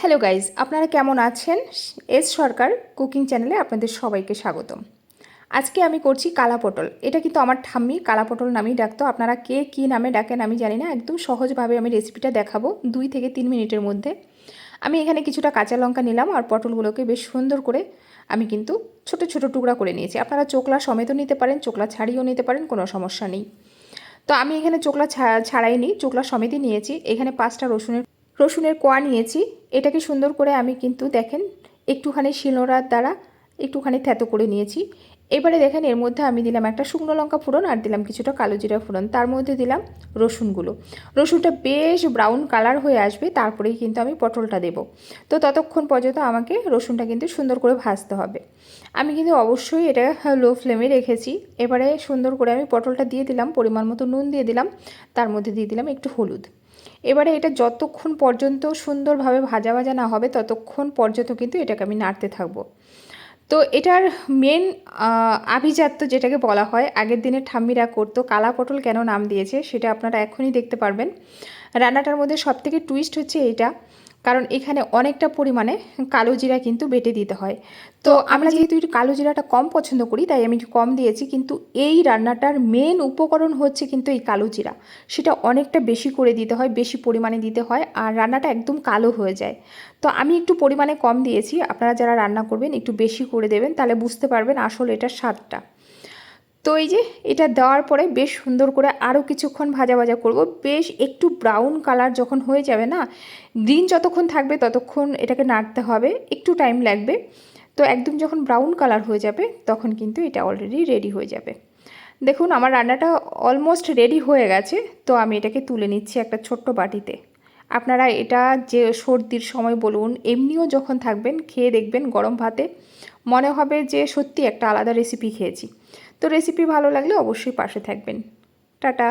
Hello guys আপনারা কেমন আছেন? এস সরকার কুকিং চ্যানেলে আপনাদের সবাইকে স্বাগতম। আজকে আমি করছি কালা পটল। এটা কিন্তু আমার ঠাম্মি কালা পটল নামেই ডাকতো। আপনারা কে কী নামে ডাকেন আমি জানি না। একদম সহজভাবে আমি রেসিপিটা দেখাবো দুই থেকে তিন মিনিটের মধ্যে। আমি এখানে কিছুটা কাঁচা লঙ্কা নিলাম আর পটলগুলোকে বেশ সুন্দর করে আমি কিন্তু ছোট ছোট টুকরা করে নিয়েছি। আপনারা চোকলা সমেতও নিতে পারেন, চোকলা ছাড়িয়েও নিতে পারেন, কোনো সমস্যা নেই। তো আমি এখানে চোকলা ছাড়াইনি, চোকলা সমেতই নিয়েছি। এখানে পাঁচটা রসুনের রসুনের কোয়া নিয়েছি, এটাকে সুন্দর করে আমি কিন্তু দেখেন একটুখানি শিলনোড়ার দ্বারা একটুখানি থ্যাতো করে নিয়েছি। এবারে দেখেন এর মধ্যে আমি দিলাম একটা শুকনো লঙ্কা ফোড়ন আর দিলাম কিছুটা কালো জিরা ফোড়ন। তার মধ্যে দিলাম রসুনগুলো। রসুনটা বেশ ব্রাউন কালার হয়ে আসবে, তারপরেই কিন্তু আমি পটলটা দেব। তো ততক্ষণ পর্যন্ত আমাকে রসুনটা কিন্তু সুন্দর করে ভাজতে হবে। আমি কিন্তু অবশ্যই এটা লো ফ্লেমে রেখেছি। এবারে সুন্দর করে আমি পটলটা দিয়ে দিলাম, পরিমাণ মতো নুন দিয়ে দিলাম, তার মধ্যে দিয়ে দিলাম একটু হলুদ। এবারে এটা যতক্ষণ পর্যন্ত সুন্দরভাবে ভাজা ভাজা না হবে, ততক্ষণ পর্যন্ত কিন্তু এটাকে আমি নাড়তে থাকব। তো এটার মেন আভিজাত্য যেটাকে বলা হয়, আগের দিনে ঠাম্মিরা করতো, কালা পটল কেন নাম দিয়েছে, সেটা আপনারা এখনই দেখতে পারবেন। রান্নাটার মধ্যে সবথেকে টুইস্ট হচ্ছে এটা কারণ এখানে অনেকটা পরিমাণে কালো জিরা কিন্তু বেটে দিতে হয়। তো আমরা যেহেতু একটু কালো জিরাটা কম পছন্দ করি তাই আমি একটু কম দিয়েছি। কিন্তু এই রান্নাটার মেন উপকরণ হচ্ছে কিন্তু এই কালো জিরা। সেটা অনেকটা বেশি করে দিতে হয় বেশি পরিমাণে দিতে হয় আর রান্নাটা একদম কালো হয়ে যায়। তো আমি একটু পরিমাণে কম দিয়েছি। আপনারা যারা রান্না করবেন একটু বেশি করে দেবেন তাহলে বুঝতে পারবেন আসলে এটার স্বাদটা। তো এই যে এটা দেওয়ার পরে বেশ সুন্দর করে আরও কিছুক্ষণ ভাজা ভাজা করব। বেশ একটু ব্রাউন কালার যখন হয়ে যাবে না গ্রিন যতক্ষণ থাকবে ততক্ষণ এটাকে নাড়তে হবে, একটু টাইম লাগবে। তো একদম যখন ব্রাউন কালার হয়ে যাবে তখন কিন্তু এটা অলরেডি রেডি হয়ে যাবে। দেখুন আমার রান্নাটা অলমোস্ট রেডি হয়ে গেছে, তো আমি এটাকে তুলে নিচ্ছি একটা ছোট্ট বাটিতে। আপনারা এটা যে সর্দির সময় বলুন, এমনিও যখন থাকবেন খেয়ে দেখবেন গরম ভাতে, মনে হবে যে সত্যি একটা আলাদা রেসিপি খেয়েছি। তো রেসিপি ভালো লাগলে অবশ্যই পাশে থাকবেন। টাটা।